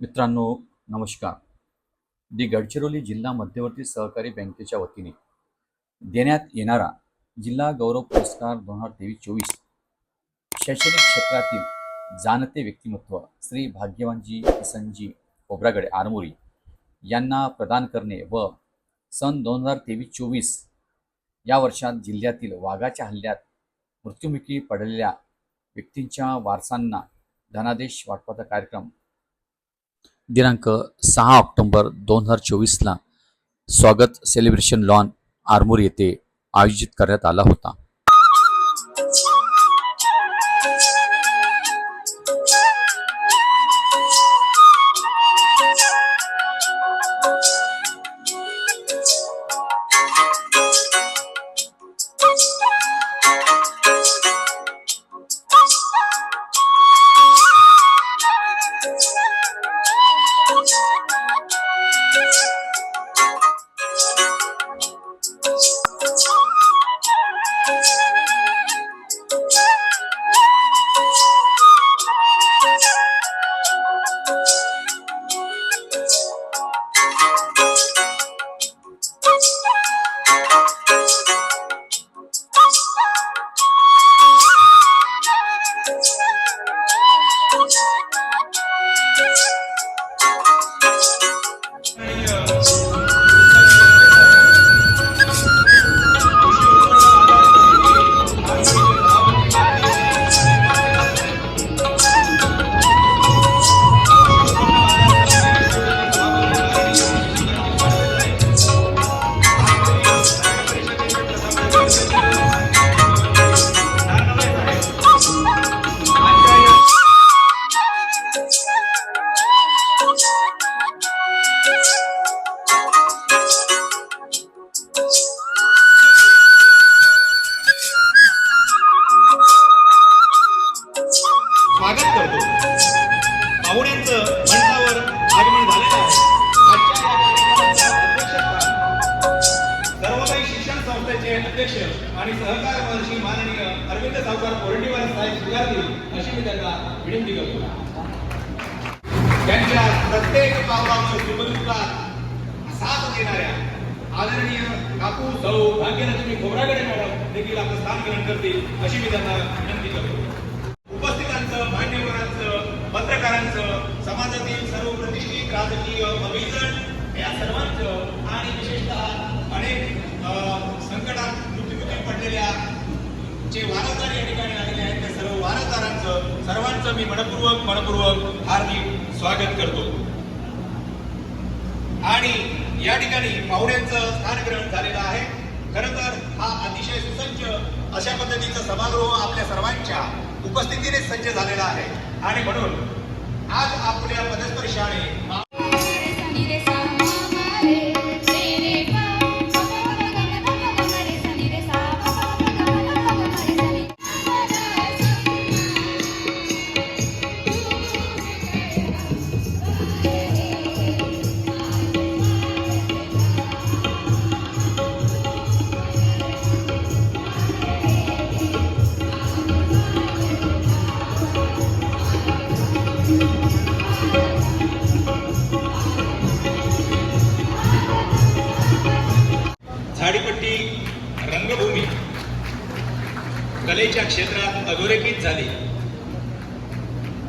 मित्रांनो नमस्कार. दी गडचिरोली जिल्हा मध्यवर्ती सहकारी बँकेच्या वतीने देण्यात येणारा जिल्हा गौरव पुरस्कार दोन हजार तेवीस चोवीस शैक्षणिक क्षेत्रातील जाणते व्यक्तिमत्व श्री भाग्यवानजी किसनजी खोब्रागडे आरमोरी यांना प्रदान करणे व सन दोन हजार तेवीस चोवीस या वर्षात जिल्ह्यातील वाघाच्या हल्ल्यात मृत्युमुखी पडलेल्या व्यक्तींच्या वारसांना धनादेश वाटपाचा कार्यक्रम दिनांक सहा ऑक्टोंबर दोन हजार चोवीसला स्वागत सेलिब्रेशन लॉन आरमोर येथे आयोजित करण्यात आला होता. त्यांना विनंती करतो. उपस्थितांचं मान्यवरांचं पत्रकारांचं समाजातील सर्व प्रतिष्ठित राजकीय अभिजन या सर्वांचं आणि विशेषतः अनेक संकटात मृत्युमुखी पडलेल्या जे वारसदार या ठिकाणी आलेले आहेत त्या सर्व वारसदारांचं सर्वांचं मी मनपूर्वक मनपूर्वक हार्दिक स्वागत करतो. आणि या ठिकाणी पाहुण्यांचं उपस्थितीने सज्ज झालेला आहे. आणि म्हणून आज आपल्या पदस्पर्शाने कलेच्या क्षेत्रात अधोरेखित झाली.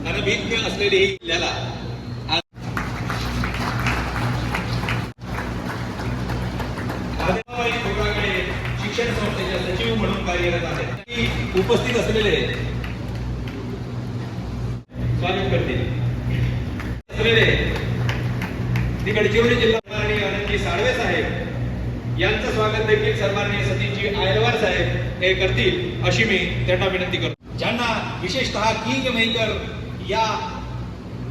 अनभिज्ञ असलेली ही किल्ल्याला आज- शिक्षण संस्थेचे सचिव म्हणून कार्यरत आहेत. उपस्थित असलेले स्वागत करतील असलेले ती गडचिरोली जिल्हा माननीय आनंदजी साळवे साहेब यांचं स्वागत देखील सन्माननीय सतीशजी आयलवार साहेब हे करतील अशी मी त्यांना विनंती करतो. ज्यांना विशेषतः किंग मेकर या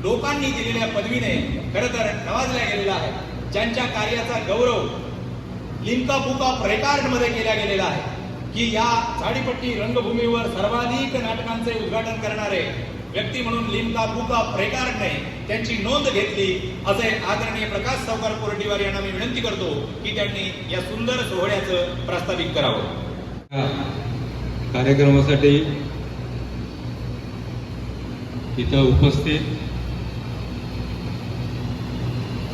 लोकांनी दिलेल्या पदवीने खरं तर नवाजल्या गेलेला आहे. ज्यांच्या कार्याचा गौरव लिंका फुका प्रेकार्डमध्ये केला गेलेला आहे. की या झाडीपट्टी रंगभूमीवर सर्वाधिक नाटकांचे उद्घाटन करणारे व्यक्ती म्हणून लिमका प्रेकार नाही. त्यांची नोंद घेतली. असे आदरणीय प्रकाश सावकार कोरटीवार यांना मी विनंती करतो की त्यांनी या सुंदर सोहळ्याचं प्रास्ताविक करावं. कार्यक्रमासाठी इथं उपस्थित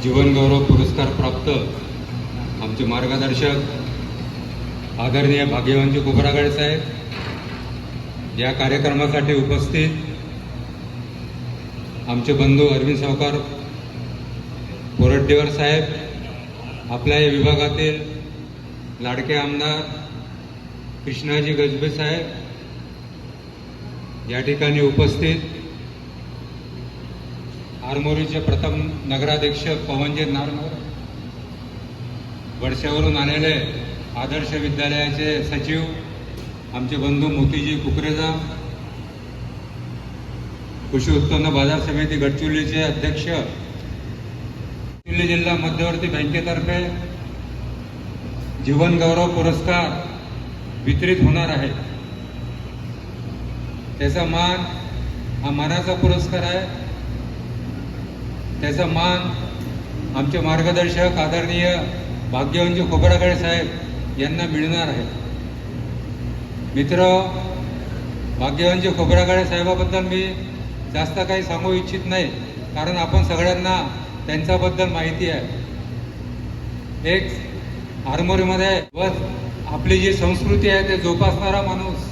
जीवनगौरव पुरस्कार प्राप्त आमचे मार्गदर्शक आदरणीय भाग्यवंती कोबरागडे साहेब या कार्यक्रमासाठी उपस्थित आमचे बंधू अरविंद सावकार कोरड्डेवर साहेब आपल्या या विभागातील लाडके आमदार कृष्णाजी गजबे साहेब या ठिकाणी उपस्थित. आरमोरीचे प्रथम नगराध्यक्ष पवनजी नारनवर वर्षावरून आलेले आदर्श विद्यालयाचे सचिव आमचे बंधू मोतीजी कुकरेजा कृषी उत्पन्न बाजार समिती गडचिरोलीचे अध्यक्ष गडचिरोली जिल्हा मध्यवर्ती बँकेतर्फे जीवन गौरव पुरस्कार वितरित होणार आहे. त्याचा मान हा मानाचा पुरस्कार आहे. त्याचा मान आमचे मार्गदर्शक आदरणीय भाग्यवंजी खोबरागडे साहेब यांना मिळणार आहे. मित्र भाग्यवंजी खोबरागडे साहेबाबद्दल मी जास्त काही सांगू इच्छित नाही कारण आपण सगळ्यांना त्यांच्याबद्दल माहिती आहे. एक आरमोरीमध्ये व आपली जी संस्कृती आहे ते जोपासणारा माणूस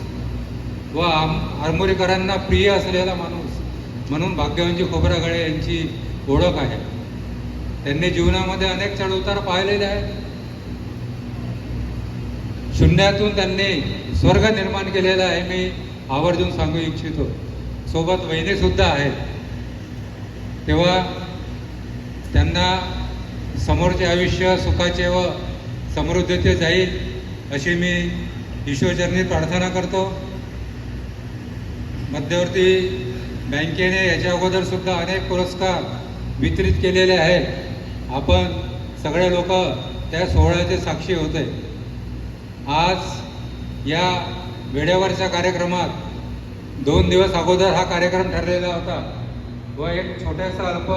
व आम आरमोरीकरांना प्रिय असलेला माणूस म्हणून भाग्यवंशी खोबरागळे यांची ओळख आहे. त्यांनी जीवनामध्ये अनेक चढउतार पाहिलेले आहेत. शून्यातून त्यांनी स्वर्ग निर्माण केलेला आहे मी आवर्जून सांगू इच्छितो. सोबत वहिनी आहेत. तेव्हा त्यांना समोरचे आयुष्य सुखाचे व समृद्धीचे जाईल अशी मी ईश्वरचरणी प्रार्थना करतो. मध्यवर्ती बँकेने याच्या अगोदरसुद्धा अनेक पुरस्कार वितरित केलेले आहेत. आपण सगळे लोक त्या सोहळ्याचे साक्षी होते आज या वेळेवरच्या कार्यक्रमात दोन दिवस अगोदर हा कार्यक्रम ठरलेला होता. व एक छोट्यासा अल्प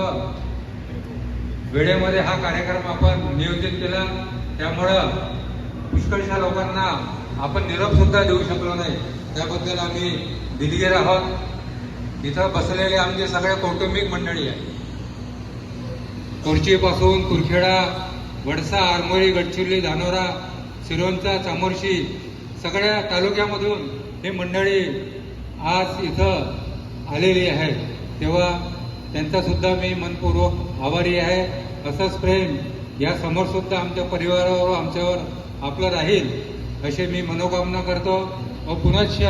वेळेमध्ये हा कार्यक्रम आपण नियोजित केला. त्यामुळं पुष्कळशा लोकांना आपण निरोप सुद्धा देऊ शकलो नाही. त्याबद्दल आम्ही दिलगीर आहोत. इथं बसलेले आमचे सगळे कौटुंबिक मंडळी आहे कुर्चीपासून कुरखेडा वडसा आरमोरी गडचिरोली धानोरा सिरोंचा चामोर्शी सगळ्या तालुक्यामधून हे मंडळी आज इथं आलेली आहे. तेव्हा त्यांचासुद्धा मी मनपूर्वक आभारी आहे. असंच प्रेम या समोरसुद्धा आमच्या परिवारावर आमच्यावर आपलं राहील असे मी मनोकामना करतो. व पुनश्च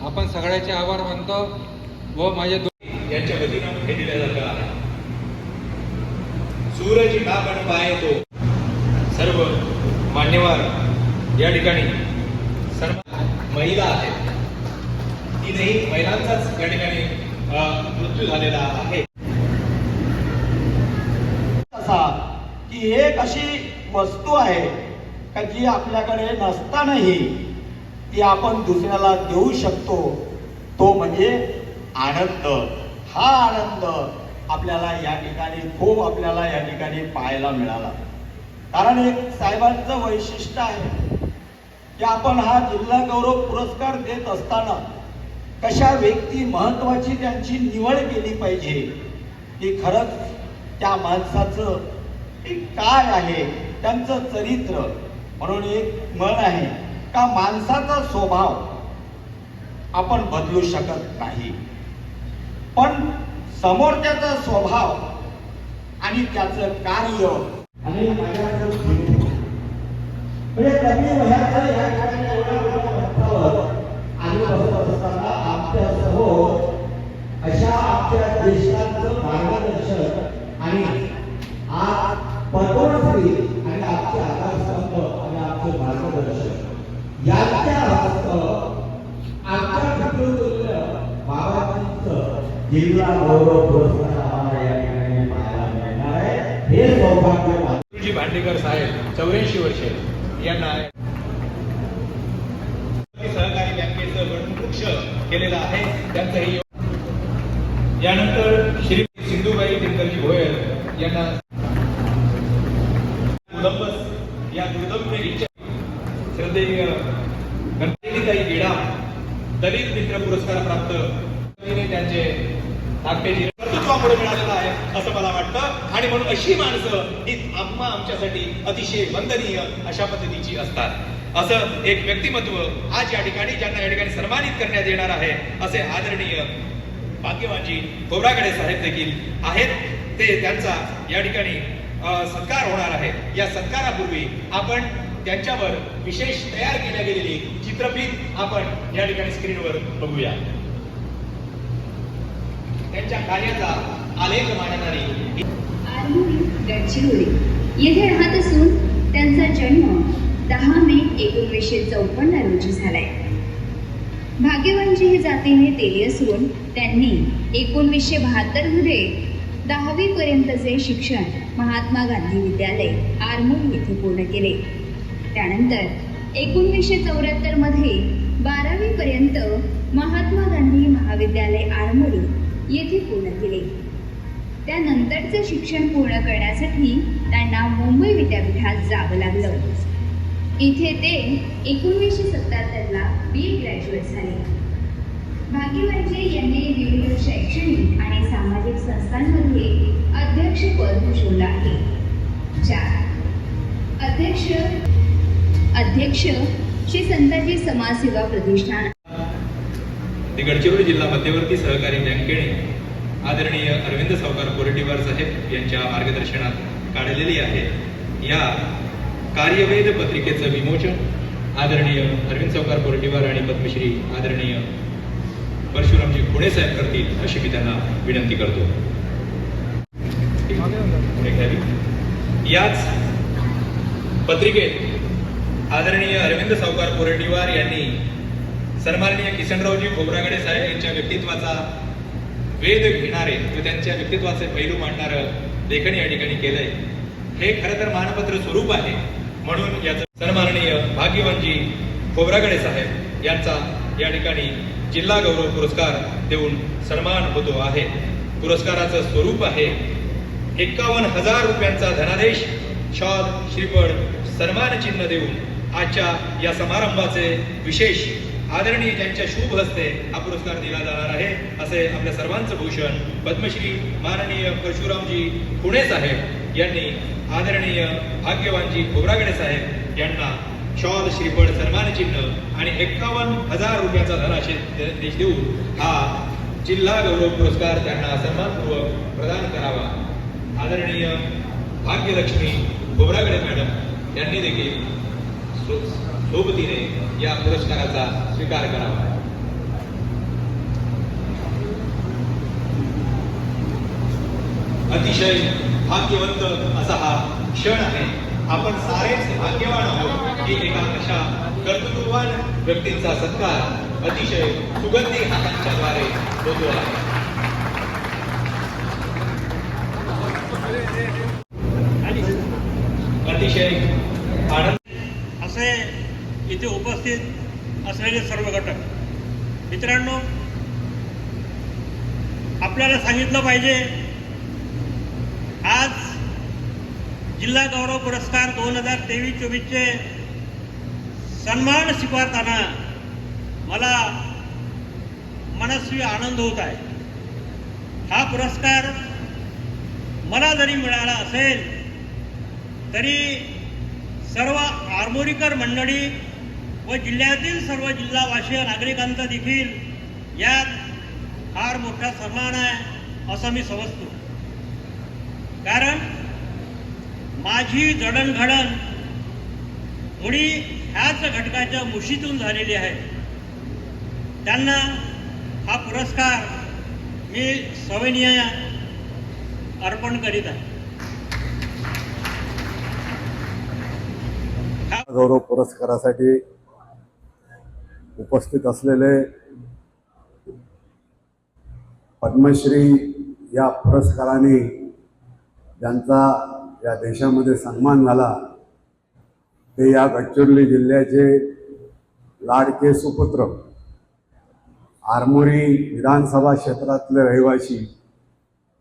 आपण सगळ्याचे आभार मानतो. व माझ्या दोन्ही यांच्या वतीनं हे दिलं जातं. सूरज नागण पाय तो. सर्व मान्यवर या ठिकाणी सर्व महिला आहेत. तीनही महिलांचाच या ठिकाणी मृत्यू झालेला आहे. असा की एक अशी वस्तू आहे का जी आपल्याकडे नसतानाही ती आपण दुसऱ्याला देऊ शकतो तो म्हणजे आनंद. हा आनंद आपल्याला या ठिकाणी खूप आपल्याला या ठिकाणी पाहायला मिळाला. कारण एक साहेबांचं वैशिष्ट्य आहे की आपण हा जिल्हा गौरव पुरस्कार देत असताना कशा व्यक्ती महत्वाची त्यांची निवड केली पाहिजे की खरंच त्या माणसाचं काय आहे त्यांचं चरित्र. म्हणून एक म्हण आहे का माणसाचा स्वभाव आपण बदलू शकत नाही. पण समोरच्याचा स्वभाव आणि त्याचं कार्य. आणि माझ्याकडे म्हणजे अशा आमच्या देशाचं मार्गदर्शक आणि आज पद्मश्री आणि आमचे आधारस्तंभ आणि आमचे मार्गदर्शक यांच्या हस्त आमच्या पितृतुल्य बाबाजींचं जिल्हा गौरव पुरस्कार सिंधुबाई दिनकरजी भोयर यांना मुलंबस या दुर्दम फेरीच्या श्रद्धेय गणपतीताई गेडा दलित मित्र पुरस्कार प्राप्त त्यांचे धाकटे जी- कर्तृत्वामुळे मिळालेला आहे असं मला वाटतं. आणि म्हणून अशी माणसं ही आम्हा आमच्यासाठी अतिशय वंदनीय अशा पद्धतीची असतात. असं एक व्यक्तिमत्व आज या ठिकाणी ज्यांना या ठिकाणी सन्मानित करण्यात येणार आहे असे आदरणीय भाग्यवानजी खोबरागडे साहेब देखील आहेत. ते त्यांचा या ठिकाणी सत्कार होणार आहे. या सत्कारापूर्वी आपण त्यांच्यावर विशेष तयार केल्या गेलेली चित्रफित आपण या ठिकाणी स्क्रीनवर बघूया. त्यांच्या कार्याचा आलेख मांडणारी गडचिरोली. येथे राहत असून त्यांचा जन्म दहा मे एकोणीसशे चौपन्न रोजी झालाय. भाग्यवानजी हे जातीने तेली असून त्यांनी एकोणवीसशे बहात्तरमध्ये दहावीपर्यंतचे शिक्षण महात्मा गांधी विद्यालय आरमोरी येथे पूर्ण केले. त्यानंतर एकोणवीसशे चौऱ्याहत्तरमध्ये बारावीपर्यंत महात्मा गांधी महाविद्यालय आरमोरी येथे पूर्ण केले. त्यानंतरचे शिक्षण पूर्ण करण्यासाठी त्यांना मुंबई विद्यापीठात जावं लागलं. इथे ते एकोणीसशे सत्याहत्तरला बी ए ग्रॅज्युएट झाले भाग्यवंजे म्हणजे यांनी विविध शैक्षणिक आणि सामाजिक संस्थांमध्ये अध्यक्षपद भूषवलं आहे. चार. अध्यक्ष अध्यक्ष श्री संताजी समाजसेवा प्रतिष्ठान. ते गडचिरोली जिल्हा मध्यवर्ती सहकारी बँकेने आदरणीय अरविंद सावकार कोरेटीवार साहेब यांच्या मार्गदर्शनात काढलेली आहे. या कार्यवेद पत्रिकेचं विमोचन आदरणीय अरविंद सावकार कोरेटीवार आणि पद्मश्री आदरणीय परशुरामजी खुणे साहेब करतील अशी मी त्यांना विनंती करतो. याच पत्रिकेत आदरणीय अरविंद सावकार कोरेटीवार यांनी सन्माननीय किसनरावजी खोबरागडे साहेब यांच्या व्यक्तित्वाचा वेध घेणारे व त्यांच्या व्यक्तित्वाचे पैलू मांडणारं लेखन या ठिकाणी केलंय. हे खरं तर मानपत्र स्वरूप आहे. म्हणून याचं सन्माननीय भाग्यवानजी खोबरागडे साहेब यांचा या ठिकाणी जिल्हा गौरव पुरस्कार देऊन सन्मान होतो आहे. पुरस्काराचं स्वरूप आहे एक्कावन्न हजार रुपयांचा धनादेश. शॉल श्रीफळ सन्मान चिन्ह देऊन आजच्या या समारंभाचे विशेष आदरणीय त्यांच्या शुभ हस्ते हा पुरस्कार दिला जाणार आहे असे आपल्या सर्वांचं भूषण पद्मश्री माननीय परशुरामजी पुणे साहेब यांनी आदरणीय भाग्यवानजी खोबरागडे साहेब यांना शॉल श्रीफळ सन्मान चिन्ह आणि एक्कावन्न हजार रुपयाचा धनादेश देऊन हा जिल्हा गौरव पुरस्कार त्यांना सन्मानपूर्वक प्रदान करावा. आदरणीय भाग्यलक्ष्मी खोबरागडे मॅडम यांनी देखील सोबतीने या पुरस्काराचा स्वीकार करावा. अतिशय भाग्यवंत असा हा क्षण आहे. आपण सारेच भाग्यवान आहोत की एका अशा कर्तृत्ववान व्यक्तींचा सत्कार अतिशय सुगंधी हातांच्या द्वारे होतो आहे. अतिशय आनंद असे इथे उपस्थित असलेले सर्व घटक. मित्रांनो आपल्याला सांगितलं पाहिजे आज जिल्हा गौरव पुरस्कार दोन हजार तेवीस चोवीसचे सन्मान स्वीकारताना मला मनस्वी आनंद होत आहे. हा पुरस्कार मला जरी मिळाला असेल तरी सर्व आरमोरीकर मंडळी व जिल्ह्यातील सर्व जिल्हावासीय नागरिकांचा देखील यात फार मोठा सन्मान आहे असं मी समजतो. कारण माझी जडणघडण मुळी ह्याच घटकाच्या मुशीतून झालेली आहे. त्यांना हा पुरस्कार मी सविनय अर्पण करीत आहे. गौरव पुरस्कारासाठी उपस्थित असलेले पद्मश्री या पुरस्काराने ज्यांचा या देशामध्ये सन्मान झाला ते या गडचिरोली जिल्ह्याचे लाडके सुपुत्र आरमोरी विधानसभा क्षेत्रातले रहिवासी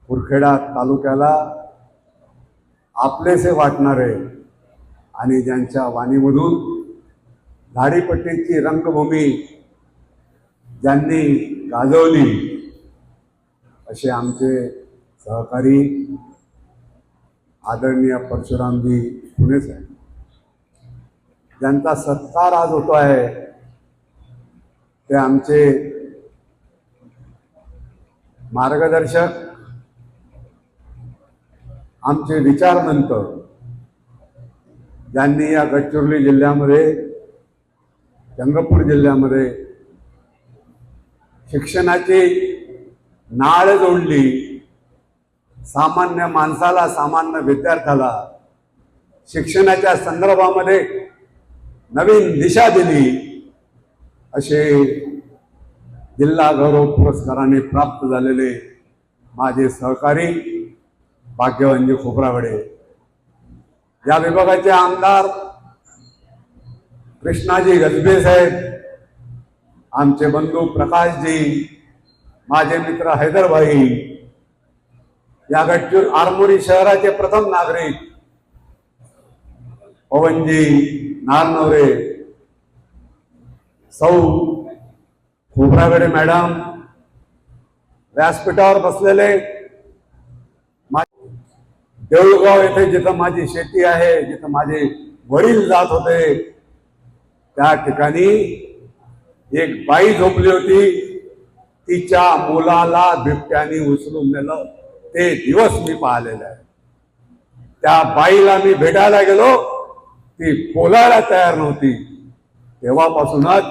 कुरखेडा तालुक्याला आपलेसे वाटणारे आणि ज्यांच्या वाणीमधून झाडीपट्टीची रंगभूमी ज्यांनी गाजवली असे आमचे सहकारी आदरणीय परशुरामजी पुणे साहेब. ज्यांचा सत्कार आज होतो आहे ते आमचे मार्गदर्शक आमचे विचारवंत ज्यांनी या गडचिरोली जिल्ह्यामध्ये चंद्रपूर जिल्ह्यामध्ये शिक्षणाची नाळ जोडली सामान्य माणसाला सामान्य विद्यार्थ्याला शिक्षणाच्या संदर्भामध्ये नवीन दिशा दिली असे जिल्हा गौरव पुरस्काराने प्राप्त झालेले माझे सहकारी भाग्यवंजी खोबरागडे या विभागाचे आमदार कृष्णाजी गजबे साहेब आमचे बंधू प्रकाशजी माझे मित्र हैदरभाई या गडचिर आरमोरी शहराचे प्रथम नागरिक. पवनजी नारनवरे. सौ खोबरागडे मॅडम. व्यासपीठावर बसलेले. देऊळगाव येथे जिथं माझी शेती आहे जिथं माझे वडील जात होते त्या ठिकाणी एक बाई झोपली होती. तिच्या मुलाला बिबट्याने उचलून नेलं. ते दिवस मी पाहिलेले आहे त्या बाईला मी भेटायला गेलो ती बोलायला तयार नव्हती. तेव्हापासूनच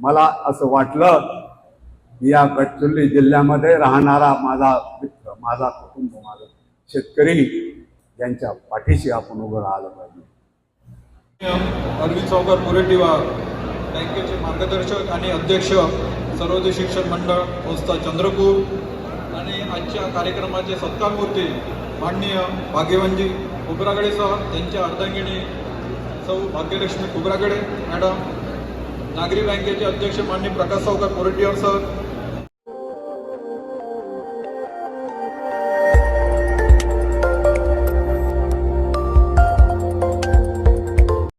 मला असं वाटलं की या गडचिरोली जिल्ह्यामध्ये राहणारा माझा मित्र माझा कुटुंब माझा शेतकरी यांच्या पाठीशी आपण उभं राहिलं पाहिजे. अरविंद चौकर पुरेटिवा बँकेचे मार्गदर्शक आणि अध्यक्ष सर्वोदय शिक्षण मंडळ संस्था चंद्रपूर. आजच्या कार्यक्रमाचे सत्कारमूर्ती माननीय भाग्यवंजी खोबरागडे सर त्यांच्या अर्धांगिणी सौ भाग्यलक्ष्मी खोबरागडे मॅडम. नागरी बँकेचे अध्यक्ष माननीय प्रकाश सावकर कोरेटियर सर